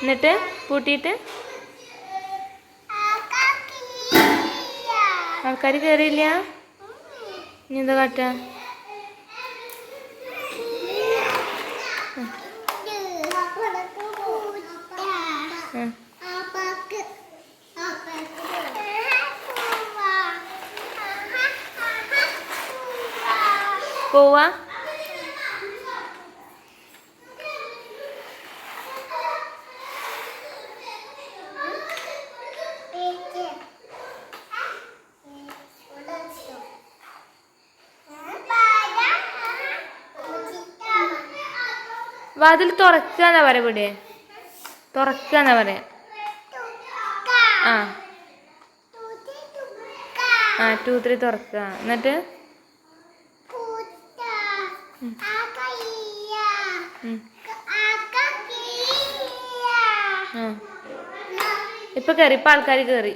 എന്നിട്ട് പൂട്ടിയിട്ട് ആൾക്കാർ കയറിയില്ല ഇനി എന്താ കാട്ടുക ഉം. പോവാ. വാതിൽ തുറക്കുക എന്നാ പറയാ ഇവിടെ എന്നാ പറയാ. ആ. ആ ടു ത്രീ തുറക്കുക എന്നിട്ട്. ആ. ഇപ്പൊ കയറി ഇപ്പൊ ആൾക്കാർ കയറി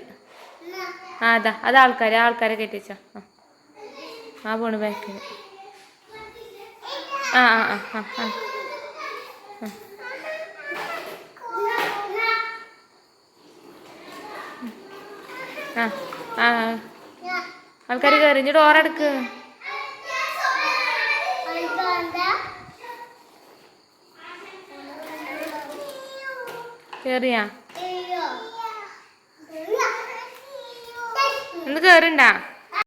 ആ അതാ അത് ആൾക്കാർ ആൾക്കാരെ കെട്ടിച്ച ആ. ആ പോണ് ബാക്കിൽ ആ ആ ആ ആ. ആ ആ. ആ ആൾക്കാർ കയറി ഇനി ഡോറെടുക്ക് എന്ത് കേറിണ്ടാ?